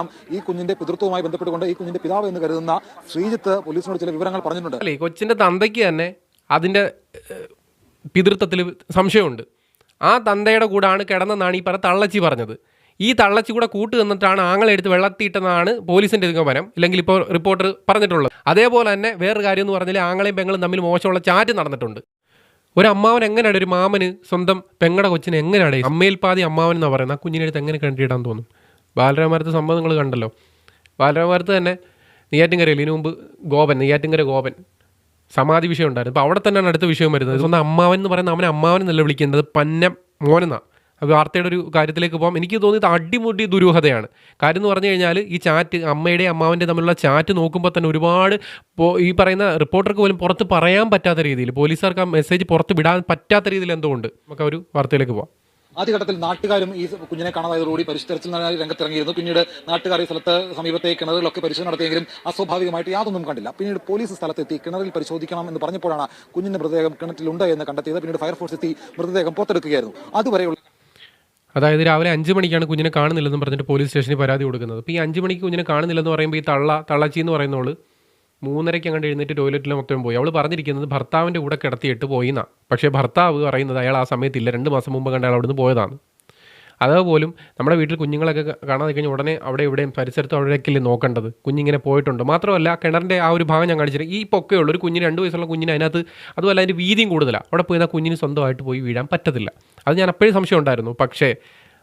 കാരണം ഈ കുഞ്ഞിന്റെ പിതൃത്വവുമായി ബന്ധപ്പെട്ടുകൊണ്ട് ഈ കുഞ്ഞിന്റെ പിതാവ് എന്ന് കരുതുന്ന ശ്രീജിത്ത് പോലീസിനോട് ചില വിവരങ്ങൾ പറഞ്ഞിട്ടുണ്ട്. അല്ലേ കൊച്ചിന്റെ തന്തയ്ക്ക് തന്നെ അതിന്റെ പിതൃത്വത്തിൽ സംശയമുണ്ട്. ആ തന്തയുടെ കൂടാണ് കിടന്നെന്നാണ് ഈ പറ തള്ളച്ചി പറഞ്ഞത്. ഈ തള്ളച്ചി കൂടെ കൂട്ട് നിന്നിട്ടാണ് ആങ്ങളെടുത്ത് വെള്ളത്തിയിട്ടെന്നാണ് പോലീസിന്റെ നിഗമനം ഇല്ലെങ്കിൽ ഇപ്പോൾ റിപ്പോർട്ടർ പറഞ്ഞിട്ടുള്ളത്. അതേപോലെ തന്നെ വേറൊരു കാര്യം എന്ന് പറഞ്ഞാൽ ആങ്ങളെയും പെങ്ങളും തമ്മിൽ മോശമുള്ള ചാറ്റ് നടന്നിട്ടുണ്ട്. ഒരു അമ്മാവൻ എങ്ങനെയാണ്? ഒരു മാമന് സ്വന്തം പെങ്ങളുടെ കൊച്ചിനെ എങ്ങനെയാണ്? അമ്മയിൽ പാതി അമ്മാവൻ എന്നാണ് പറയുന്നത്. ആ കുഞ്ഞിനെ അടുത്ത് എങ്ങനെ കണ്ടിടാൻ തോന്നും? ബാലരാമാരത്ത് സംഭവം നിങ്ങൾ കണ്ടല്ലോ. ബാലരാമാരത്ത് തന്നെ നെയ്യാറ്റിൻകരയിൽ ഇതിനു മുമ്പ് ഗോപൻ നെയ്യാറ്റിൻകര ഗോപൻ സമാധി വിഷയം ഉണ്ടായിരുന്നു. അപ്പോൾ അവിടെ തന്നെയാണ് അടുത്ത വിഷയം വരുന്നത്. സ്വന്തം അമ്മാവൻ എന്ന് പറയുന്ന അവനെ അമ്മാവൻ എന്നല്ല വിളിക്കേണ്ടത്? പന്നം മോനെന്നാണ് അപ്പോൾ വാർത്തയുടെ ഒരു കാര്യത്തിലേക്ക് പോകാം എനിക്ക് തോന്നിയത് അടിമുടി ദുരൂഹതയാണ്. കാര്യം എന്ന് പറഞ്ഞു കഴിഞ്ഞാൽ ഈ ചാറ്റ് അമ്മയുടെ അമ്മാവന്റെ തമ്മിലുള്ള ചാറ്റ് നോക്കുമ്പോൾ തന്നെ ഒരുപാട് ഈ പറയുന്ന റിപ്പോർട്ടർക്ക് പോലും പുറത്ത് പറയാൻ പറ്റാത്ത രീതിയിൽ പോലീസുകാർക്ക് ആ മെസ്സേജ് പുറത്ത് വിടാൻ പറ്റാത്ത രീതിയിൽ എന്തുകൊണ്ട് നമുക്ക് ആ ഒരു വാർത്തയിലേക്ക് പോകാം ആദ്യഘട്ടത്തിൽ നാട്ടുകാരും ഈ കുഞ്ഞിനെ കാണാതായതോടുകൂടി പരിശുദ്ധരത്തിൽ രംഗത്തിറങ്ങിയിരുന്നു. പിന്നീട് നാട്ടുകാർ ഈ സ്ഥലത്ത് സമീപത്തെ കിണറുകളൊക്കെ പരിശോധന നടത്തിയെങ്കിലും അസ്വാഭാവികമായിട്ട് യാതൊന്നും കണ്ടില്ല. പിന്നീട് പോലീസ് സ്ഥലത്തെത്തി കിണറിൽ പരിശോധിക്കണം എന്ന് പറഞ്ഞപ്പോഴാണ് കുഞ്ഞിന്റെ മൃതദേഹം കിണറ്റിലുണ്ട് എന്ന് കണ്ടെത്തിയത്. പിന്നീട് ഫയർഫോഴ്സ് എത്തി മൃതദേഹം പുറത്തെടുക്കുകയായിരുന്നു. അതുവരെയുള്ള അതായത് രാവിലെ അഞ്ച് മണിക്കാണ് കുഞ്ഞിനെ കാണുന്നില്ലെന്ന് പറഞ്ഞിട്ട് പോലീസ് സ്റ്റേഷനിൽ പരാതി കൊടുക്കുന്നത്. അപ്പോൾ ഈ അഞ്ച് മണിക്ക് കുഞ്ഞിനെ കാണുന്നില്ലെന്ന് പറയുമ്പോൾ ഈ തള്ള തള്ളച്ചി എന്ന് പറയുന്നവൾ മൂന്നരയ്ക്ക് അങ്ങോട്ട് എഴുന്നേറ്റ് ടോയ്ലറ്റിൽ മൊത്തം പോയി. അവൾ പറഞ്ഞിരിക്കുന്നത് ഭർത്താവിന്റെ കൂടെ കിടത്തിയിട്ട് പോയി എന്നാണ് പക്ഷേ ഭർത്താവ് പറയുന്നത് അയാൾ ആ സമയത്തില്ല. രണ്ട് മാസം മുമ്പ് കണ്ട അയാൾ അവിടുന്ന് പോയതാണ്. അതേപോലും നമ്മുടെ വീട്ടിൽ കുഞ്ഞുങ്ങളൊക്കെ കാണാതെ കഴിഞ്ഞാൽ ഉടനെ അവിടെ ഇവിടെയും പരിസരത്ത് അവിടേക്കല്ലേ നോക്കേണ്ടത്? കുഞ്ഞിങ്ങനെ പോയിട്ടുണ്ട്? മാത്രമല്ല കിണറിന്റെ ആ ഒരു ഭാഗം ഞാൻ കാണിച്ചിട്ട് ഈ പൊക്കെയുള്ള. ഒരു കുഞ്ഞിന് രണ്ട് വയസ്സുള്ള കുഞ്ഞിന് അതിനകത്ത് അതുമല്ല അതിന്റെ വീതിയും കൂടുതലാണ് അവിടെ പോയി ആ കുഞ്ഞിന് സ്വന്തമായിട്ട് പോയി വീഴാൻ പറ്റത്തില്ല. അത് ഞാൻ അപ്പോഴും സംശയം ഉണ്ടായിരുന്നു. പക്ഷേ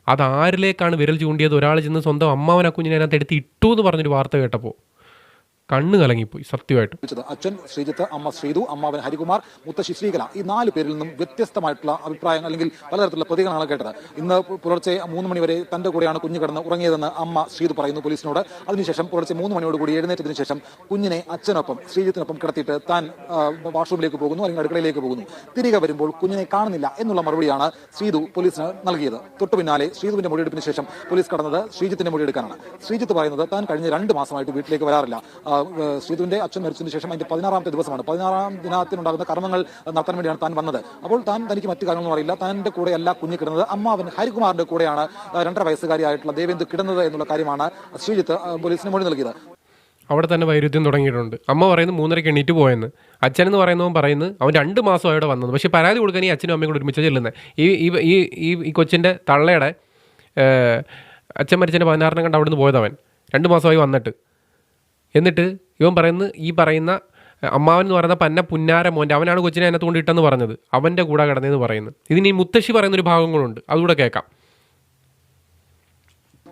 അത് ആരിലേക്കാണ് വിരൽ ചൂണ്ടിയത്? ഒരാൾ ചെന്ന് സ്വന്തം അമ്മാവൻ ആ കുഞ്ഞിനെ അതിനകത്ത് എടുത്ത് ഇട്ടു എന്ന് പറഞ്ഞൊരു വാർത്ത കേട്ടപ്പോൾ കണ്ണ് കലങ്ങിപ്പോയി സത്യമായിട്ടും. അച്ഛൻ ശ്രീജിത്ത് അമ്മ ശ്രീതു അമ്മാവൻ ഹരികുമാർ മുത്തശ്ശി ശ്രീകല. ഈ നാല് പേരിൽ നിന്നും വ്യത്യസ്തമായിട്ടുള്ള അഭിപ്രായങ്ങൾ അല്ലെങ്കിൽ പലതരത്തിലുള്ള പ്രതികരണങ്ങൾ കേട്ടത്. ഇന്ന് പുലർച്ചെ മൂന്ന് മണിവരെ തന്റെ കൂടെയാണ് കുഞ്ഞ് കിടന്ന് ഉറങ്ങിയതെന്ന് അമ്മ ശ്രീതു പറയുന്നു പോലീസിനോട്. അതിനുശേഷം പുലർച്ചെ മൂന്ന് മണിയോട് കൂടി എഴുന്നേറ്റതിനു ശേഷം കുഞ്ഞിനെ അച്ഛനൊപ്പം ശ്രീജിത്തിനൊപ്പം കിടത്തിയിട്ട് താൻ വാഷ്റൂമിലേക്ക് പോകുന്നു അല്ലെങ്കിൽ അടുക്കളയിലേക്ക് പോകുന്നു. തിരികെ വരുമ്പോൾ കുഞ്ഞിനെ കാണുന്നില്ല എന്നുള്ള മറുപടിയാണ് ശ്രീതു പോലീസിന് നൽകിയത്. തൊട്ടു പിന്നാലെ ശ്രീതുവിന്റെ മൊഴിയെടുപ്പിന് ശേഷം പോലീസ് കടന്നത് ശ്രീജിത്തിന്റെ മൊഴിയെടുക്കാനാണ്. ശ്രീജിത്ത് പറയുന്നത് താൻ കഴിഞ്ഞ രണ്ട് മാസമായിട്ട് വീട്ടിലേക്ക് വരാറില്ല. ശ്രീതുവിന്റെ അച്ഛൻ മരിച്ചതിന് ശേഷം അതിന്റെ പതിനാറാമത്തെ ദിവസമാണ്. പതിനാറാം ദിനത്തിനുണ്ടാകുന്ന കർമ്മങ്ങൾ നടത്താൻ വേണ്ടിയാണ് താൻ വന്നത്. അപ്പോൾ താൻ തനിക്ക് മറ്റു കാര്യങ്ങളൊന്നും അറിയില്ല. തന്റെ കൂടെ അല്ല കുഞ്ഞ് കിടന്നത്. അമ്മാവൻ ഹരികുമാറിന്റെ കൂടെയാണ് രണ്ടര വയസ്സുകാരിയായിട്ടുള്ള ദേവേന്ദു കിടന്നത് എന്നുള്ള കാര്യമാണ് ശ്രീജിത്ത് പോലീസിന് മൊഴി നൽകിയത്. അവിടെ തന്നെ വൈരുദ്ധ്യം തുടങ്ങിയിട്ടുണ്ട്. അമ്മ പറയുന്നത് മൂന്നരയ്ക്ക് എണീറ്റ് പോയെന്ന്. അച്ഛൻ എന്ന് പറയുന്നവൻ പറയുന്നത് അവൻ രണ്ട് മാസം അവിടെ വന്നത് പക്ഷേ പരാതി കൊടുക്കാൻ ഈ അച്ഛനും അമ്മയും കൂടെ ഒരുമിച്ച് ചെല്ലുന്നത് ഈ ഈ- ഈ ഈ ഈ കൊച്ചിന്റെ തള്ളയുടെ അച്ഛൻ മരിച്ചതിന്റെ പതിനാറിനെ കണ്ട് അവിടെ നിന്ന് പോയതവൻ. രണ്ട് മാസമായി വന്നിട്ട്. എന്നിട്ട് ഇവൻ പറയുന്നത് ഈ പറയുന്ന അമ്മാവൻ എന്ന് പറയുന്ന പന്ന പുന്നാര മോന്റെ അവനാണ് കൊച്ചിനെ അതിനകത്ത് കൊണ്ട് പറഞ്ഞത്. അവന്റെ കൂടെ കിടന്നതെന്ന് പറയുന്നത് ഇതിന് ഈ മുത്തശ്ശി പറയുന്നൊരു ഭാഗം കൂടെ ഉണ്ട് അതുകൂടെ കേൾക്കാം.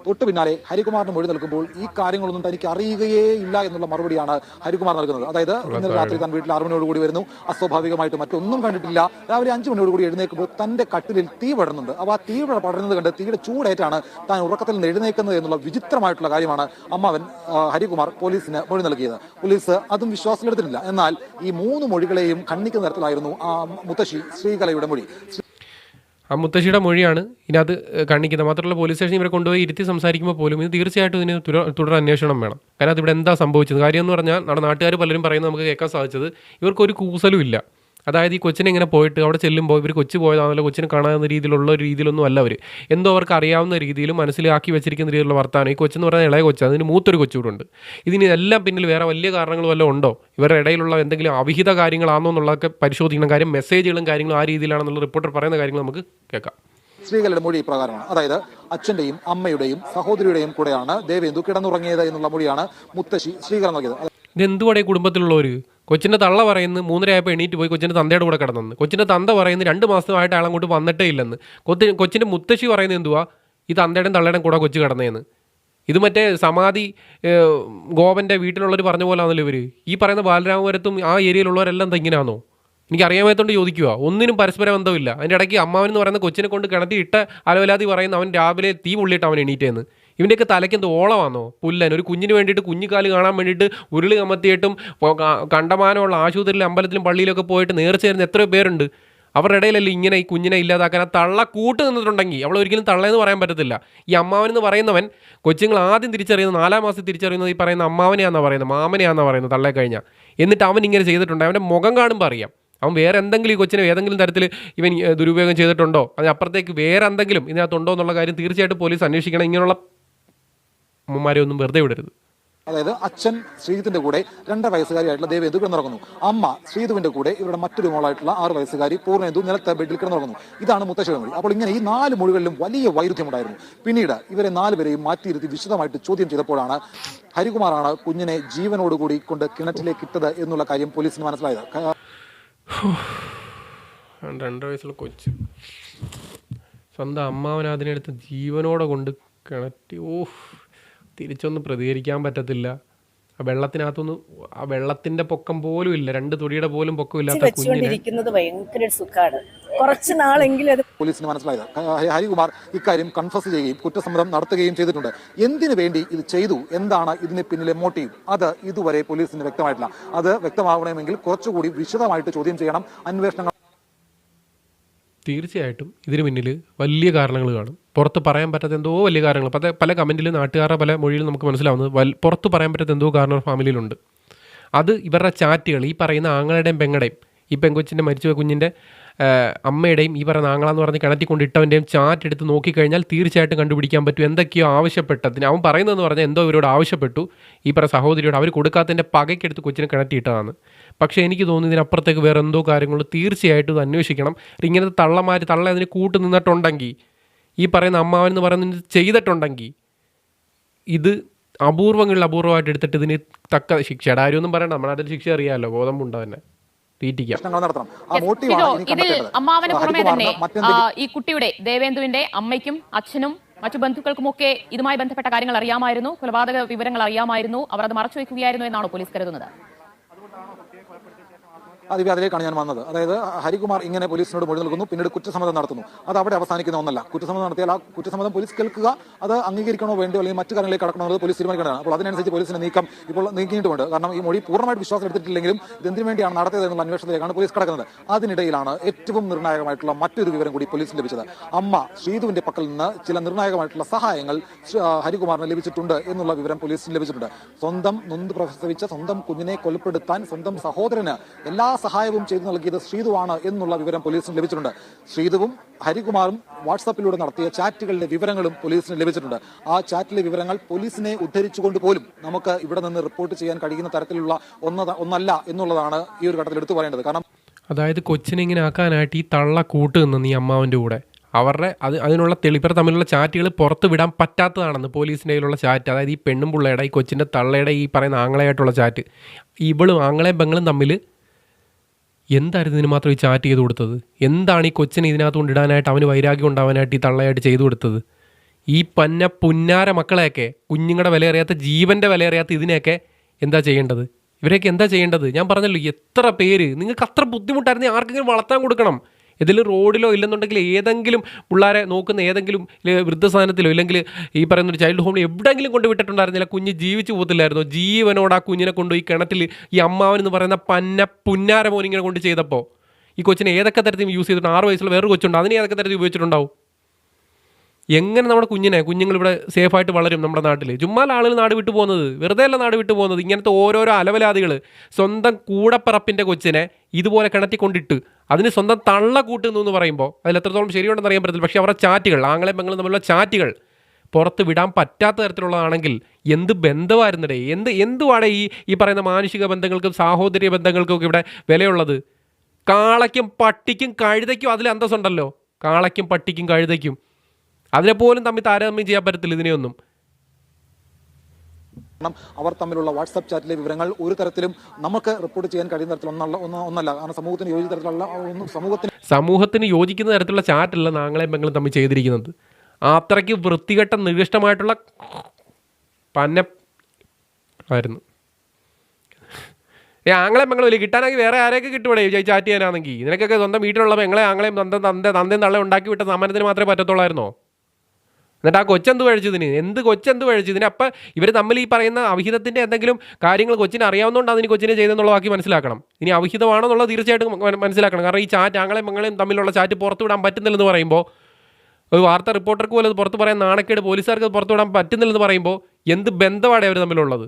തൊട്ടു പിന്നാലെ ഹരികുമാറിന് മൊഴി നൽകുമ്പോൾ ഈ കാര്യങ്ങളൊന്നും തനിക്ക് അറിയുകയേ ഇല്ല എന്നുള്ള മറുപടിയാണ് ഹരികുമാർ നൽകുന്നത്. അതായത് ഇന്നലെ രാത്രി താൻ വീട്ടിൽ ആറ് മണിയോട് കൂടി വരുന്നു. അസ്വാഭാവികമായിട്ട് മറ്റൊന്നും കണ്ടിട്ടില്ല. രാവിലെ അഞ്ചു മണിയോട് കൂടി എഴുന്നേൽക്കുമ്പോൾ തന്റെ കട്ടിലിൽ തീ പടരുന്നുണ്ട്. അപ്പോൾ ആ തീ പടരുന്നത് കണ്ട് തീയുടെ ചൂടേറ്റാണ് താൻ ഉറക്കത്തിൽ നിന്ന് എഴുന്നേൽക്കുന്നത് എന്നുള്ള വിചിത്രമായിട്ടുള്ള കാര്യമാണ് അമ്മാവൻ ഹരികുമാർ പോലീസിന് മൊഴി നൽകിയത്. പോലീസ് അതും വിശ്വാസത്തിലെടുത്തിട്ടില്ല. എന്നാൽ ഈ മൂന്ന് മൊഴികളെയും ഖണ്ഡിക്കുന്ന തരത്തിലായിരുന്നു ആ മുത്തശ്ശി ശ്രീകലയുടെ മൊഴി. ആ മുത്തശ്ശിയുടെ മൊഴിയാണ് ഇതിനകത്ത് കാണിക്കുന്നത്. മാത്രമല്ല പോലീസ് സ്റ്റേഷനിൽ ഇവരെ കൊണ്ടുപോയി ഇരുത്തി സംസാരിക്കുമ്പോൾ പോലും ഇത് തീർച്ചയായിട്ടും ഇതിന് തുടർ അന്വേഷണം വേണം. കാരണം അത് ഇവിടെ എന്താ സംഭവിച്ചത്? കാര്യം എന്ന് പറഞ്ഞാൽ നമ്മുടെ നാട്ടുകാർ പലരും പറയുന്നത് നമുക്ക് കേൾക്കാൻ സാധിച്ചത് ഇവർക്കൊരു കൂസലും ഇല്ല. അതായത് ഈ കൊച്ചിനെ ഇങ്ങനെ പോയിട്ട് അവിടെ ചെല്ലുമ്പോൾ ഇവർ കൊച്ചു പോയതാണല്ലോ കൊച്ചിനെ കാണാവുന്ന രീതിയിലുള്ള ഒരു രീതിയിലൊന്നും അല്ല അവർ എന്തോ അവർക്ക് അറിയാവുന്ന രീതിയിൽ മനസ്സിലാക്കി വെച്ചിരിക്കുന്ന രീതിയിലുള്ള വർത്താനം. ഈ കൊച്ചെന്ന് പറയുന്നത് ഇളയ കൊച്ചാണ് അതിന് മൂത്തൊരു കൊച്ചുകൂടുണ്ട് ഇതിന് എല്ലാം പിന്നിൽ വേറെ വലിയ കാരണങ്ങൾ വല്ലതും ഉണ്ടോ? ഇവരുടെ ഇടയിലുള്ള എന്തെങ്കിലും അവിഹിത കാര്യങ്ങളാണോ എന്നുള്ളതൊക്കെ പരിശോധിക്കണം. കാര്യം മെസ്സേജുകളും കാര്യങ്ങളും ആ രീതിയിലാണെന്നുള്ള റിപ്പോർട്ടർ പറയുന്ന കാര്യങ്ങൾ നമുക്ക് കേൾക്കാം. സ്ത്രീകളുടെ മൊഴി ഇപ്രകാരമാണ്. അതായത് അച്ഛന്റെയും അമ്മയുടെയും സഹോദരിയുടെയും കൂടെയാണ് ദേവേന്ദു കിടന്നുറങ്ങിയത് എന്നുള്ള മൊഴിയാണ് മുത്തശ്ശി ശ്രീകല നൽകിയത്. ഇത് ഇതെന്തുവാടെ കുടുംബത്തിലുള്ളവർ കൊച്ചിന്റെ തള്ള പറയുന്നു മൂന്നര ആയപ്പോൾ എണീറ്റ് പോയി കൊച്ചിന്റെ തന്തയുടെ കൂടെ കിടന്നെന്ന്. കൊച്ചിന്റെ തന്ത പറയുന്നു രണ്ട് മാസമായിട്ട് അയാൾ അങ്ങോട്ട് വന്നിട്ടേ ഇല്ലെന്ന്. കൊത്തി കൊച്ചിന്റെ മുത്തശ്ശി പറയുന്നത് എന്തുവാ? ഈ തന്തയുടെയും തള്ളയുടെയും കൂടെ കൊച്ചു കിടന്നതെന്ന് ഇത് മറ്റേ സമാധി ഗോപന്റെ വീട്ടിലുള്ളവർ പറഞ്ഞ പോലെ ആണല്ലോ ഇവർ ഈ പറയുന്ന ബാലരാമപുരത്തും ആ ഏരിയയിലുള്ളവരെല്ലാം എനിക്ക് അറിയാമായതുകൊണ്ട് ചോദിക്കുക ഒന്നിനും പരസ്പര ബന്ധമില്ല അതിന്റെ ഇടയ്ക്ക് അമ്മാവൻ എന്ന് പറയുന്ന കൊച്ചിനെ കൊണ്ട് കിണറ്റി ഇട്ട അലവലാതി പറയുന്ന അവൻ രാവിലെ തീ പുള്ളിയിട്ട് അവൻ എണീറ്റേന്ന്. ഇവന്റെയൊക്കെ തലയ്ക്ക് എന്ത് ഓളമാണോ പുല്ലൻ. ഒരു കുഞ്ഞിന് വേണ്ടിയിട്ട് കുഞ്ഞിക്കാൽ കാണാൻ വേണ്ടിയിട്ട് ഉരുളി കമത്തിയിട്ടും കണ്ടമാനമുള്ള ആശുപത്രിയിലും അമ്പലത്തിലും പള്ളിയിലൊക്കെ പോയിട്ട് നേർച്ച തരുന്ന എത്രയോ പേരുണ്ട്. അവരുടെ ഇടയിലല്ലേ ഇങ്ങനെ ഈ കുഞ്ഞിനെ ഇല്ലാതാക്കാൻ? ആ തള്ള കൂട്ട് നിന്നിട്ടുണ്ടെങ്കിൽ അവൾ ഒരിക്കലും തള്ളയെന്ന് പറയാൻ പറ്റത്തില്ല. ഈ അമ്മാവനെന്ന് പറയുന്നവൻ കൊച്ചുങ്ങൾ ആദ്യം തിരിച്ചറിയുന്നത് നാലാം മാസം തിരിച്ചറിയുന്നത് ഈ പറയുന്ന അമ്മാവനെയാണെന്നാണ് പറയുന്നത് മാമനെയാണെന്നാണ് പറയുന്നത് തള്ളയെ കഴിഞ്ഞാൽ എന്നിട്ട് അവൻ ഇങ്ങനെ ചെയ്തിട്ടുണ്ട്. അവന്റെ മുഖം കാണുമ്പോൾ അറിയാം. അവൻ വേറെ എന്തെങ്കിലും ഈ കൊച്ചിനെ ഏതെങ്കിലും തരത്തിൽ ഇവൻ ദുരുപയോഗം ചെയ്തിട്ടുണ്ടോ? അതിനപ്പുറത്തേക്ക് വേറെ എന്തെങ്കിലും ഇതിനകത്തുണ്ടോ എന്നുള്ള കാര്യം തീർച്ചയായിട്ടും പോലീസ് അന്വേഷിക്കണം. ഇങ്ങനെയുള്ള അമ്മമാരെ ഒന്നും വെറുതെ വിടരുത്. അതായത് അച്ഛൻ ശ്രീജിത്തിന്റെ കൂടെ രണ്ടര വയസ്സുകാരിയായിട്ടുള്ള ദേവേന്ദു കിടന്നുറങ്ങുന്നു? അമ്മ ശ്രീതുവിന്റെ കൂടെ ഇവരുടെ മറ്റൊരു മോളായിട്ടുള്ള ആറ് വയസ്സുകാരി പൂർണേന്ദു നിലത്തെ ബെഡിൽ കിടന്നുറങ്ങുന്നു. ഇതാണ് മുത്തശ്ശിയുടെ മൊഴി. അപ്പോൾ ഇങ്ങനെ ഈ നാല് മൊഴികളിലും വലിയ വൈരുദ്ധ്യമുണ്ടായിരുന്നു. പിന്നീട് ഇവരെ നാലുപേരെയും മാറ്റിയിരുത്തി വിശദമായിട്ട് ചോദ്യം ചെയ്തപ്പോഴാണ് ഹരികുമാറാണ് കുഞ്ഞിനെ ജീവനോടുകൂടി കൊണ്ട് കിണറ്റിലേക്ക് ഇട്ടത് എന്നുള്ള കാര്യം പോലീസിന് മനസ്സിലായത്. രണ്ടര വയസ്സുള്ള കൊച്ചു. സ്വന്തം അമ്മാവൻ അതിനെടുത്ത് ജീവനോടെ കൊണ്ട് കിണറ്റി. ഓഹ്. തിരിച്ചൊന്നും പ്രതികരിക്കാൻ പറ്റത്തില്ല. ആ വെള്ളത്തിനകത്തൊന്ന് ആ വെള്ളത്തിന്റെ പൊക്കം പോലും ഇല്ല. രണ്ട് തൊടിയുടെ പോലും പൊക്കം ഇല്ലാത്ത കുഞ്ഞിനെ. ഭയങ്കര സുഖാണ്. കുറച്ച് നാളെങ്കിലും അത് പോലീസിന് മനസ്സിലായത്. ഹരികുമാർ ഇക്കാര്യം കൺഫസ് ചെയ്യുകയും കുറ്റസമ്മതം നടത്തുകയും ചെയ്തിട്ടുണ്ട്. എന്തിനു വേണ്ടി ഇത് ചെയ്തു? എന്താണ് ഇതിന് പിന്നിലെ മോട്ടീവ് അത് ഇതുവരെ പോലീസിന് വ്യക്തമായിട്ടില്ല. അത് വ്യക്തമാവണമെങ്കിൽ കുറച്ചുകൂടി വിശദമായിട്ട് ചോദ്യം ചെയ്യണം. അന്വേഷണങ്ങൾ തീർച്ചയായിട്ടും ഇതിന് പിന്നിൽ വലിയ കാരണങ്ങൾ കാണും. പുറത്ത് പറയാൻ പറ്റാത്ത എന്തോ വലിയ കാരണങ്ങൾ. പല പല കമന്റിൽ നാട്ടുകാരുടെ പല മൊഴിയിലും നമുക്ക് മനസ്സിലാവുന്നത് വൽ- പുറത്ത് പറയാൻ പറ്റാത്ത എന്തോ കാരണം ഫാമിലിയിലുണ്ട്. അത് ഇവരുടെ ചാറ്റുകൾ ഈ പറയുന്ന ആങ്ങളുടെയും പെങ്ങളുടെയും ഈ പെങ്കൊച്ചിന്റെ മരിച്ചു കുഞ്ഞിന്റെ അമ്മയുടെയും ഈ പറയുന്ന ആങ്ങളെന്ന് പറഞ്ഞ് കിണറ്റി കൊണ്ടിട്ടവന്റെയും ചാറ്റ് എടുത്ത് നോക്കിക്കഴിഞ്ഞാൽ തീർച്ചയായിട്ടും കണ്ടുപിടിക്കാൻ പറ്റും എന്തൊക്കെയോ ആവശ്യപ്പെട്ടതിന്. അവൻ പറയുന്നതെന്ന് പറഞ്ഞാൽ എന്തോ ഇവരോട് ആവശ്യപ്പെട്ടു. ഈ പറയുന്ന സഹോദരിയോട് അവർ കൊടുക്കാത്തതിന്റെ പകയ്ക്കെടുത്ത് കൊച്ചിനെ കിണറ്റിയിട്ടതാണ്. പക്ഷേ എനിക്ക് തോന്നുന്നു ഇതിനപ്പുറത്തേക്ക് വേറെ എന്തോ കാര്യങ്ങൾ തീർച്ചയായിട്ടും ഇത് അന്വേഷിക്കണം. ഇങ്ങനത്തെ തള്ളമാർ തള്ള അതിന് കൂട്ട് നിന്നിട്ടുണ്ടെങ്കിൽ ഈ പറയുന്ന അമ്മാവൻ എന്ന് പറയുന്നത് ചെയ്തിട്ടുണ്ടെങ്കിൽ ഇത് അപൂർവങ്ങളിൽ അപൂർവമായിട്ട് എടുത്തിട്ട് ഇതിന് തക്ക ശിക്ഷ കാര്യമൊന്നും പറയണ്ട. നമ്മുടെ നാട്ടിൽ ശിക്ഷ അറിയാമല്ലോ ബോധമുണ്ട് തന്നെ ഇതിൽ അമ്മാവന് പുറമെ തന്നെ ആ, ഈ കുട്ടിയുടെ ദേവേന്ദുവിന്റെ അമ്മയ്ക്കും അച്ഛനും മറ്റു ബന്ധുക്കൾക്കുമൊക്കെ ഇതുമായി ബന്ധപ്പെട്ട കാര്യങ്ങൾ അറിയാമായിരുന്നു. കൊലപാതക വിവരങ്ങൾ അറിയാമായിരുന്നു. അവർ അത് മറച്ചു വെക്കുകയായിരുന്നു എന്നാണോ പോലീസ് കരുതുന്നത്. അത് അതിലേക്കാണ് ഞാൻ വന്നത്. അതായത് ഹരികുമാർ ഇങ്ങനെ പോലീസിനോട് മൊഴി നൽകുന്നു പിന്നീട് കുറ്റസമ്മതം നടത്തുന്നു. അത് അവിടെ അവസാനിക്കുന്ന ഒന്നല്ല. കുറ്റസമ്മതം നടത്തിയാൽ ആ കുറ്റസമ്മതം പോലീസ് കേൾക്കുക അത് അംഗീകരിക്കണോ വേണ്ടോ അല്ലെങ്കിൽ മറ്റു കാര്യങ്ങളിലേക്ക് കടക്കണോ എന്നത് പോലീസ് തീരുമാനിക്കേണ്ടതാണ്. അപ്പോൾ അതിനനുസരിച്ച് പോലീസിന്റെ നീക്കം ഇപ്പോൾ നീക്കിയിട്ടുമുണ്ട്. കാരണം ഈ മൊഴി പൂർണമായിട്ട് വിശ്വാസം എടുത്തിട്ടില്ലെങ്കിലും ഇത് എന്തിനു വേണ്ടിയാണ് നടത്തിയത് അന്വേഷണത്തിലേക്കാണ് പോലീസ് കടക്കുന്നത്. അതിനിടയിലാണ് ഏറ്റവും നിർണായകമായിട്ടുള്ള മറ്റൊരു വിവരം കൂടി പോലീസിന് ലഭിച്ചത്. അമ്മ ശ്രീധുവിന്റെ പക്കൽ നിന്ന് ചില നിർണായകമായിട്ടുള്ള സഹായങ്ങൾ ഹരികുമാറിന് ലഭിച്ചിട്ടുണ്ട് എന്നുള്ള വിവരം പോലീസിന് ലഭിച്ചിട്ടുണ്ട്. സ്വന്തം നൊന്ത് പ്രസവിച്ച സ്വന്തം കുഞ്ഞിനെ കൊലപ്പെടുത്താൻ സ്വന്തം സഹോദരന് എല്ലാ സഹായവും ചെയ്തു നൽകിയത് ശ്രീതുവാണ് എന്നുള്ള വിവരം പോലീസിന് ലഭിച്ചിട്ടുണ്ട്. ശ്രീതുവും ഹരികുമാറും വാട്സാപ്പിലൂടെ നടത്തിയ ചാറ്റുകളുടെ വിവരങ്ങളും പോലീസിന് ലഭിച്ചിട്ടുണ്ട്. ആ ചാറ്റിലെ വിവരങ്ങൾ പോലീസിനെ ഉദ്ധരിച്ചുകൊണ്ട് പോലും നമുക്ക് ഇവിടെ നിന്ന് റിപ്പോർട്ട് ചെയ്യാൻ കഴിയുന്ന തരത്തിലുള്ള ഒന്ന ഒന്നല്ല എന്നുള്ളതാണ് ഈ ഒരു ഘട്ടത്തിൽ എടുത്തു പറയേണ്ടത്. കാരണം അതായത് കൊച്ചിനെ ഇങ്ങനെ ആക്കാനായിട്ട് ഈ തള്ള കൂട്ട് നിന്ന് ഈ അമ്മാവന്റെ കൂടെ. അവരുടെ അത് അതിനുള്ള തെളിപ്പർ തമ്മിലുള്ള ചാറ്റുകൾ പുറത്ത് വിടാൻ പറ്റാത്തതാണെന്ന് പോലീസിന്റെ കയ്യിലുള്ള ചാറ്റ്. അതായത് ഈ പെണ്ണും പിള്ളയുടെ ഈ കൊച്ചിന്റെ തള്ളയുടെ ഈ പറയുന്ന ആങ്ങളയായിട്ടുള്ള ചാറ്റ്. ഇവളും ആങ്ങളെയും പെങ്ങളും തമ്മിൽ എന്തായിരുന്നു ഇതിന് മാത്രം ഈ ചാറ്റ് ചെയ്ത് കൊടുത്തത്? എന്താണ് ഈ കൊച്ചിനെ ഇതിനകത്ത് കൊണ്ടിടാനായിട്ട് അവന് വൈരാഗ്യം ഉണ്ടാവാനായിട്ട് ഈ തള്ളയായിട്ട് ചെയ്തു കൊടുത്തത്? ഈ പന്ന പുന്നാര മക്കളെയൊക്കെ കുഞ്ഞുങ്ങളുടെ വിലയറിയാത്ത ജീവന്റെ വിലയറിയാത്ത ഇതിനെയൊക്കെ എന്താ ചെയ്യേണ്ടത്? ഇവരെയൊക്കെ എന്താ ചെയ്യേണ്ടത്? ഞാൻ പറഞ്ഞല്ലോ എത്ര പേര് നിങ്ങൾക്ക് അത്ര ബുദ്ധിമുട്ടായിരുന്നു ആർക്കെങ്കിലും വളർത്താൻ കൊടുക്കണം. ഏതെങ്കിലും റോഡിലോ ഇല്ലെന്നുണ്ടെങ്കിൽ ഏതെങ്കിലും പിള്ളേരെ നോക്കുന്ന ഏതെങ്കിലും വൃദ്ധസാധനത്തിലോ ഇല്ലെങ്കിൽ ഈ പറയുന്ന ഒരു ചൈൽഡ് ഹോമിൽ എവിടെയെങ്കിലും കൊണ്ട് വിട്ടിട്ടുണ്ടായിരുന്നില്ല. കുഞ്ഞ് ജീവിച്ചു പോകത്തില്ലായിരുന്നു. ജീവനോട് ആ കുഞ്ഞിനെ കൊണ്ട് ഈ കിണറ്റിൽ ഈ അമ്മാവൻ എന്ന് പറയുന്ന പന്ന പുന്നാര മോൻ ഇങ്ങനെ കൊണ്ട് ചെയ്തപ്പോൾ ഈ കൊച്ചിനെ ഏതൊക്കെ തരത്തിൽ യൂസ് ചെയ്തിട്ടുണ്ട്? ആറ് വയസ്സുള്ള വേറൊരു കൊച്ചുണ്ട്. അതിനെ ഏതൊക്കെ തരത്തിൽ ഉപയോഗിച്ചിട്ടുണ്ടാവും? എങ്ങനെ നമ്മുടെ കുഞ്ഞിനെ കുഞ്ഞുങ്ങൾ ഇവിടെ സേഫായിട്ട് വളരും നമ്മുടെ നാട്ടിൽ ചുമ്മാ ആളുകൾ നാട് വിട്ടു പോകുന്നത് വെറുതെ അല്ല നാട് വിട്ടു പോകുന്നത് ഇങ്ങനത്തെ ഓരോരോ അലവലാദികൾ സ്വന്തം കൂടപ്പിറപ്പിന്റെ കൊച്ചിനെ ഇതുപോലെ കിണറ്റിക്കൊണ്ടിട്ട് അതിന് സ്വന്തം തള്ള കൂട്ടുന്നു എന്ന് പറയുമ്പോൾ അതിൽ എത്രത്തോളം ശരിയുണ്ടെന്ന് അറിയാൻ പറ്റില്ല പക്ഷേ അവരുടെ ചാറ്റുകൾ ആങ്ങളെ പെങ്ങളും തമ്മിലുള്ള ചാറ്റുകൾ പുറത്ത് വിടാൻ പറ്റാത്ത തരത്തിലുള്ളതാണെങ്കിൽ എന്ത് ബന്ധമായിരുന്നിടേ? എന്ത് എന്തുവാണ് ഈ ഈ പറയുന്ന മാനുഷിക ബന്ധങ്ങൾക്കും സാഹോദര്യ ബന്ധങ്ങൾക്കും ഒക്കെ ഇവിടെ വിലയുള്ളത്? കാളയ്ക്കും പട്ടിക്കും കഴുതയ്ക്കും അതിൽ അന്തസ്സുണ്ടല്ലോ. കാളയ്ക്കും പട്ടിക്കും കഴുതയ്ക്കും. അതിനെപ്പോലും തമ്മിൽ താരതമ്യം ചെയ്യാൻ പറ്റത്തില്ല ഇതിനെയൊന്നും. കാരണം അവർ തമ്മിലുള്ള വാട്സാപ്പ് ചാറ്റിലെ വിവരങ്ങൾ ഒരു തരത്തിലും നമുക്ക് റിപ്പോർട്ട് ചെയ്യാൻ കഴിയുന്ന തരത്തിൽ ഒന്നല്ല ഒന്ന് ഒന്നല്ല. കാരണം സമൂഹത്തിന് യോജിച്ച തരത്തിലുള്ള ഒന്നും സമൂഹത്തിന് സമൂഹത്തിന് യോജിക്കുന്ന തരത്തിലുള്ള ചാറ്റല്ല നാങ്ങളെയും പെങ്ങളും തമ്മിൽ ചെയ്തിരിക്കുന്നത്. അത്രയ്ക്ക് വൃത്തികെട്ട നികൃഷ്ടമായിട്ടുള്ള പന്ന ആയിരുന്നു. ഏ ആങ്ങളെ പെങ്ങളും ഇല്ല? കിട്ടാനെങ്കിൽ വേറെ ആരെയൊക്കെ കിട്ടുവിടെ? ഈ ചാറ്റ് ചെയ്യാനാണെങ്കിൽ. ഇതിനൊക്കെ സ്വന്തം വീട്ടിലുള്ള പെങ്ങളെ ആങ്ങളെയും തന്ത തന്ത തന്തയും തള്ള ഉണ്ടാക്കി വിട്ട സമ്മാനത്തിന് മാത്രമേ പറ്റത്തുള്ളായിരുന്നോ? എന്നിട്ട് ആ കൊച്ചെന്ത് കഴിച്ചതിന് എന്ത് കൊച്ചെന്ത് കഴിച്ചതിന് അപ്പം ഇവർ തമ്മിൽ ഈ പറയുന്ന അവിഹിതത്തിന്റെ എന്തെങ്കിലും കാര്യങ്ങൾ കൊച്ചിനെ അറിയാവുന്നതുകൊണ്ടാണ് അതിന് കൊച്ചിനെ ചെയ്തെന്നുള്ള ബാക്കി മനസ്സിലാക്കണം. ഇനി അവിഹിതമാണോ എന്നുള്ളത് തീർച്ചയായിട്ടും മനസ്സിലാക്കണം. കാരണം ഈ ചാറ്റ് ആങ്ങളെയും മങ്ങളെയും തമ്മിലുള്ള ചാറ്റ് പുറത്തു വിടാൻ പറ്റുന്നില്ലെന്ന് പറയുമ്പോൾ ഒരു വാർത്താ റിപ്പോർട്ടർക്ക് പോലും അത് പുറത്ത് പറയാൻ നാണക്കേട് പോലീസുകാർക്ക് അത് പുറത്തു വിടാൻ പറ്റുന്നില്ലെന്ന് പറയുമ്പോൾ എന്ത് ബന്ധമാണ് അവർ തമ്മിലുള്ളത്?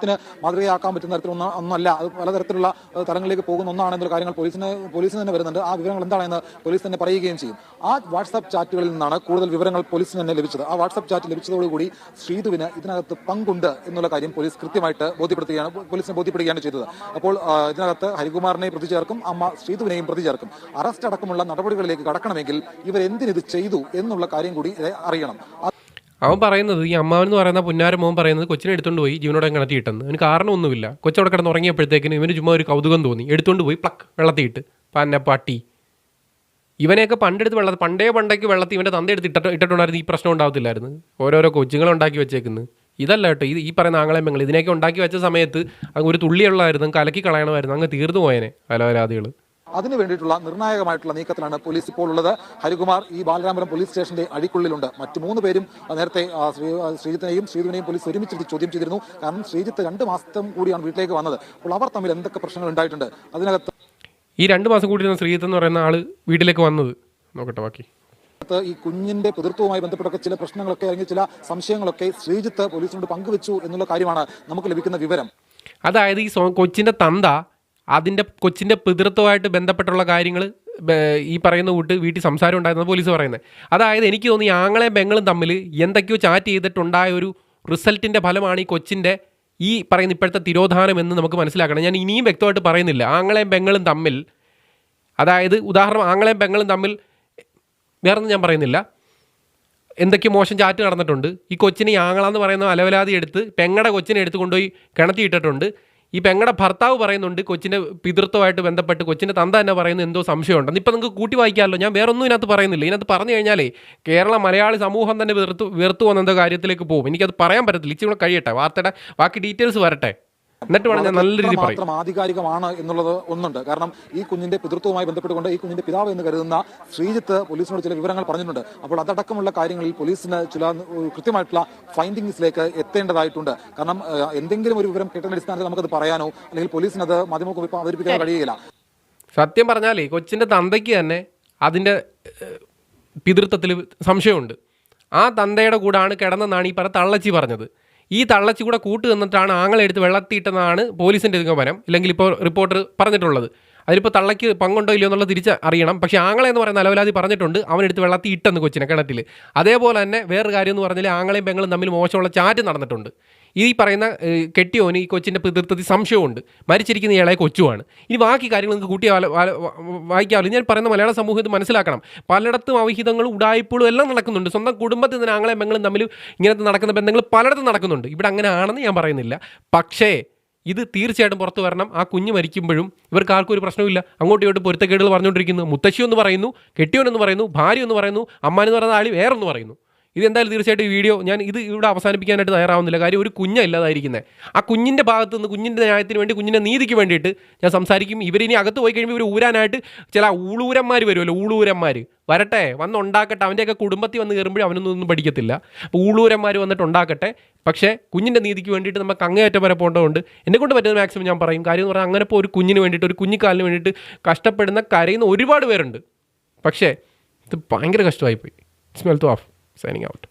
ത്തിന് മാതൃകയാക്കാൻ പറ്റുന്ന തരത്തിൽ ഒന്നല്ല. അത് പലതരത്തിലുള്ള തലങ്ങളിലേക്ക് പോകുന്ന ഒന്നാണെന്നുള്ള കാര്യങ്ങൾ പോലീസിന് പോലീസിന് തന്നെ വരുന്നുണ്ട്. ആ വിവരങ്ങൾ എന്താണെന്ന് പോലീസ് തന്നെ പറയുകയും ചെയ്യും. ആ വാട്സാപ്പ് ചാറ്റുകളിൽ നിന്നാണ് കൂടുതൽ വിവരങ്ങൾ പോലീസിന് തന്നെ ലഭിച്ചത്. ആ വാട്സാപ്പ് ചാറ്റ് ലഭിച്ചതോടുകൂടി ശ്രീധുവിന് ഇതിനകത്ത് പങ്കുണ്ട് എന്നുള്ള കാര്യം പോലീസ് കൃത്യമായിട്ട് ബോധ്യപ്പെടുത്തുകയാണ് പോലീസിനെ ബോധ്യപ്പെടുകയാണ് ചെയ്തത്. അപ്പോൾ ഇതിനകത്ത് ഹരികുമാറിനെ പ്രതി ചേർക്കും അമ്മ ശ്രീതുവിനെയും പ്രതി ചേർക്കും. അറസ്റ്റ് അടക്കമുള്ള നടപടികളിലേക്ക് കടക്കണമെങ്കിൽ ഇവർ എന്തിനിത് ചെയ്തു എന്നുള്ള കാര്യം കൂടി അറിയണം. അവൻ പറയുന്നത് ഈ അമ്മാവൻ എന്ന് പറയുന്ന പുന്നാര മോൻ പറയുന്നത് കൊച്ചിനെ എടുത്തുകൊണ്ട് പോയി ജീവനോടെ കിണറ്റിയിട്ടെന്ന് അവന് കാരണമൊന്നുമില്ല. കൊച്ചവിടെ കിടന്ന് ഉറങ്ങിയപ്പോഴത്തേക്കിന് ഇവന് ചുമ്മാ ഒരു കൗതുകം തോന്നി. എടുത്തുകൊണ്ട് പോയി പ്ലക്ക് വെള്ളത്തിയിട്ട്. പന്ന പട്ടി. ഇവനെയൊക്കെ പണ്ടെടുത്ത് വെള്ളത്തിൽ പണ്ടേ പണ്ടേക്ക് വെള്ളത്തിൽ ഇവന്റെ തന്ത എടുത്ത് ഇട്ടിട്ട് ഇട്ടിട്ടുണ്ടായിരുന്നു ഈ പ്രശ്നം ഉണ്ടാവത്തില്ലായിരുന്നു. ഓരോരോ കൊച്ചുങ്ങൾ ഉണ്ടാക്കി വെച്ചേക്കുന്നത് ഇതല്ല കേട്ടോ ഇത് ഈ പറയുന്ന ആങ്ങളെ പെങ്ങൾ ഇതിനെയൊക്കെ ഉണ്ടാക്കി വെച്ച സമയത്ത് അങ്ങ് ഒരു തുള്ളിയുള്ളായിരുന്നു കലക്കി കളയണമായിരുന്നു അങ്ങ് തീർന്നു പോയേനെ അലവലാദികൾ അതിനു വേണ്ടിയിട്ടുള്ള നിർണായകമായിട്ടുള്ള നീക്കത്തിലാണ് പോലീസ് ഇപ്പോൾ ഉള്ളത്. ഹരികുമാർ ഈ ബാലരാമപുരം പോലീസ് സ്റ്റേഷന്റെ അടിക്കുള്ളിലുണ്ട്. മറ്റു മൂന്ന് പേരും നേരത്തെ ശ്രീജിത്തിനെയും ശ്രീധുവിനെയും പോലീസ് ഒരുമിച്ചിട്ട് ചോദ്യം ചെയ്തിരുന്നു. കാരണം ശ്രീജിത്ത് രണ്ട് മാസം കൂടിയാണ് വീട്ടിലേക്ക് വന്നത്. അപ്പോൾ അവർ തമ്മിൽ എന്തൊക്കെ പ്രശ്നങ്ങൾ ഉണ്ടായിട്ടുണ്ട്? അതിനകത്ത് ഈ രണ്ട് മാസം കൂടി ഇരുന്ന ശ്രീജിത്ത് എന്ന് പറയുന്ന ആൾ വീട്ടിലേക്ക് വന്നത്. നോക്കട്ടെ ബാക്കി. ഈ കുഞ്ഞിന്റെ പിതൃത്വവുമായി ബന്ധപ്പെട്ടൊക്കെ ചില പ്രശ്നങ്ങളൊക്കെ അല്ലെങ്കിൽ ചില സംശയങ്ങളൊക്കെ ശ്രീജിത്ത് പോലീസിനോട് പങ്കുവെച്ചു എന്നുള്ള കാര്യമാണ് നമുക്ക് ലഭിക്കുന്ന വിവരം. അതായത് ഈ കൊച്ചിന്റെ തന്ത അതിന്റെ കൊച്ചിന്റെ പിതൃത്വമായിട്ട് ബന്ധപ്പെട്ടുള്ള കാര്യങ്ങൾ ഈ പറയുന്ന കൂട്ട് വീട്ടിൽ സംസാരം ഉണ്ടായിരുന്നു പോലീസ് പറയുന്നത്. അതായത് എനിക്ക് തോന്നി ആങ്ങളെയും പെങ്ങളും തമ്മിൽ എന്തൊക്കെയോ ചാറ്റ് ചെയ്തിട്ടുണ്ടായ ഒരു റിസൾട്ടിന്റെ ഫലമാണ് ഈ കൊച്ചിന്റെ ഈ പറയുന്ന ഇപ്പോഴത്തെ തിരോധാനം എന്ന് നമുക്ക് മനസ്സിലാക്കണം. ഞാൻ ഇനിയും വ്യക്തമായിട്ട് പറയുന്നില്ല. ആങ്ങളെയും പെങ്ങളും തമ്മിൽ അതായത് ഉദാഹരണം ആങ്ങളെയും പെങ്ങളും തമ്മിൽ വേറൊന്നും ഞാൻ പറയുന്നില്ല. എന്തൊക്കെ മോശം ചാറ്റ് നടന്നിട്ടുണ്ട്. ഈ കൊച്ചിനെ ആങ്ങളെന്ന് പറയുന്ന അലവലാതി എടുത്ത് പെങ്ങടെ കൊച്ചിനെ എടുത്ത് കൊണ്ടുപോയി കിണറ്റിയിട്ടിട്ടുണ്ട്. ഈ പെങ്ങടെ ഭർത്താവ് പറയുന്നുണ്ട് കൊച്ചിന്റെ പിതൃത്വമായിട്ട് ബന്ധപ്പെട്ട് കൊച്ചിന്റെ തന്ത തന്നെ പറയുന്ന എന്തോ സംശയമുണ്ടെന്ന് ഇപ്പം നിങ്ങൾക്ക് കൂട്ടി വായിക്കാമല്ലോ ഞാൻ വേറെ ഒന്നും ഇതിനകത്ത് പറയുന്നില്ല. ഇതിനകത്ത് പറഞ്ഞു കഴിഞ്ഞാലേ കേരള മലയാളി സമൂഹം തന്നെ വെറുത്തു വെറുത്തു വന്നെന്തോ കാര്യത്തിലേക്ക് പോകും. എനിക്കത് പറയാൻ പറ്റത്തില്ല. ഇച്ചിരി കൂടെ കഴിയട്ടെ വാർത്തയുടെ ബാക്കി ഡീറ്റെയിൽസ് വരട്ടെ. എന്നിട്ട് വേണം ഞാൻ നല്ല രീതിയിൽ മാത്രം ആധികാരികമാണ് എന്നുള്ളത് ഒന്നുണ്ട്. കാരണം ഈ കുഞ്ഞിന്റെ പിതൃത്വവുമായി ബന്ധപ്പെട്ടുകൊണ്ട് ഈ കുഞ്ഞിന്റെ പിതാവ് എന്ന് കരുതുന്ന ശ്രീജിത്ത് പോലീസിനോട് ചില വിവരങ്ങൾ പറഞ്ഞിട്ടുണ്ട്. അപ്പോൾ അതടക്കമുള്ള കാര്യങ്ങളിൽ പോലീസിന് ചില കൃത്യമായിട്ടുള്ള ഫൈൻഡിങ്സിലേക്ക് എത്തേണ്ടതായിട്ടുണ്ട്. കാരണം എന്തെങ്കിലും ഒരു വിവരം കിട്ടുന്ന അടിസ്ഥാനത്തിൽ നമുക്കത് പറയാനോ അല്ലെങ്കിൽ പോലീസിന് അത് മാധ്യമങ്ങൾക്ക് അവതരിപ്പിക്കാൻ കഴിയുകയില്ല. സത്യം പറഞ്ഞാലേ കൊച്ചിന്റെ തന്തയ്ക്ക് തന്നെ അതിന്റെ പിതൃത്വത്തിൽ സംശയമുണ്ട്. ആ തന്തയുടെ കൂടാണ് കിടന്നെന്നാണ് ഈ പറ തള്ളച്ചി പറഞ്ഞത്. ഈ തള്ളച്ചി കൂടെ കൂട്ട് നിന്നിട്ടാണ് ആങ്ങളെടുത്ത് വെള്ളത്തിയിട്ടെന്നാണ് പോലീസിന്റെ നിഗമനം. ഇല്ലെങ്കിൽ ഇപ്പോൾ റിപ്പോർട്ടർ പറഞ്ഞിട്ടുള്ളത്. അതിലിപ്പോൾ തള്ളയ്ക്ക് പങ്കുണ്ടോ ഇല്ലയോ എന്നുള്ളത് തിരിച്ച് അറിയണം. പക്ഷേ ആങ്ങളെ എന്ന് പറയുന്ന അലവലാതി പറഞ്ഞിട്ടുണ്ട്. അവനെടുത്ത് വെള്ളത്തിൽ ഇട്ടെന്ന് കൊച്ചിനെ കിണറ്റിൽ അതേപോലെ തന്നെ വേറൊരു കാര്യം എന്ന് പറഞ്ഞാൽ ആങ്ങളെയും പെങ്ങളും തമ്മിൽ മോശമുള്ള ചാറ്റ് നടന്നിട്ടുണ്ട്. ഈ പറയുന്ന കെട്ടിയോന് ഈ കൊച്ചിന്റെ പിതൃത്വത്തിൽ സംശയമുണ്ട് മരിച്ചിരിക്കുന്ന ഇയാളെ കൊച്ചുമാണ് ഇനി ബാക്കി കാര്യങ്ങൾ നിങ്ങൾക്ക് കൂട്ടി വായിക്കാവില്ല ഞാൻ പറയുന്ന മലയാള സമൂഹം ഇത് മനസ്സിലാക്കണം. പലയിടത്തും അവഹിതങ്ങളും ഉടായ്പകളും എല്ലാം നടക്കുന്നുണ്ട്. സ്വന്തം കുടുംബത്തിൽ നിന്ന് ആങ്ങളെ പെങ്ങളും തമ്മിൽ ഇങ്ങനത്തെ നടക്കുന്ന ബന്ധങ്ങൾ പലയിടത്തും നടക്കുന്നുണ്ട്. ഇവിടെ അങ്ങനെ ആണെന്ന് ഞാൻ പറയുന്നില്ല. പക്ഷേ ഇത് തീർച്ചയായിട്ടും പുറത്തു വരണം. ആ കുഞ്ഞ് മരിക്കുമ്പോഴും ഇവർക്ക് ആർക്കും ഒരു പ്രശ്നമില്ല അങ്ങോട്ടും ഇങ്ങോട്ടും പൊരുത്തക്കേടുകൾ പറഞ്ഞുകൊണ്ടിരിക്കുന്നു. മുത്തശ്ശി എന്ന് പറയുന്നു കെട്ടിയോൻ എന്ന് പറയുന്നു ഭാര്യ എന്ന് പറയുന്നു അമ്മാനെന്ന് പറയുന്ന ആളി വേറൊന്ന് പറയുന്നു. ഇതെന്തായാലും തീർച്ചയായിട്ടും ഈ വീഡിയോ ഞാൻ ഇത് ഇവിടെ അവസാനിപ്പിക്കാനായിട്ട് തയ്യാറാവുന്നില്ല. കാര്യം ഒരു കുഞ്ഞ ഇല്ലാതായിരിക്കുന്നത് ആ കുഞ്ഞിന്റെ ഭാഗത്ത് നിന്ന് കുഞ്ഞിന്റെ ന്യായത്തിന് വേണ്ടി കുഞ്ഞിന്റെ നീതിക്ക് വേണ്ടിയിട്ട് ഞാൻ സംസാരിക്കും. ഇവരിനി അകത്ത് പോയി കഴിയുമ്പോൾ ഇവർ ഊരാനായിട്ട് ചില ഊളൂരന്മാർ വരുമല്ലോ ഊളൂരന്മാർ വരട്ടെ വന്ന് ഉണ്ടാക്കട്ടെ അവന്റെയൊക്കെ കുടുംബത്തിൽ വന്ന് കയറുമ്പോഴും അവനൊന്നും ഒന്നും പഠിക്കത്തില്ല. അപ്പോൾ ഊളൂരന്മാർ വന്നിട്ട് ഉണ്ടാക്കട്ടെ. പക്ഷേ കുഞ്ഞിന്റെ നീതിക്ക് വേണ്ടിയിട്ട് നമുക്ക് അങ്ങേയറ്റം വരെ പോകേണ്ടതുണ്ട്. എന്നെ കൊണ്ട് പറ്റുന്ന മാക്സിമം ഞാൻ പറയും. കാര്യം എന്ന് പറഞ്ഞാൽ അങ്ങനെ ഇപ്പോൾ ഒരു കുഞ്ഞിന് വേണ്ടിയിട്ട് ഒരു കുഞ്ഞിക്കാലിന് വേണ്ടിയിട്ട് കഷ്ടപ്പെടുന്ന കരയുന്ന ഒരുപാട് പേരുണ്ട്. പക്ഷേ ഇത് ഭയങ്കര കഷ്ടമായിപ്പോയി. Smell to of signing out.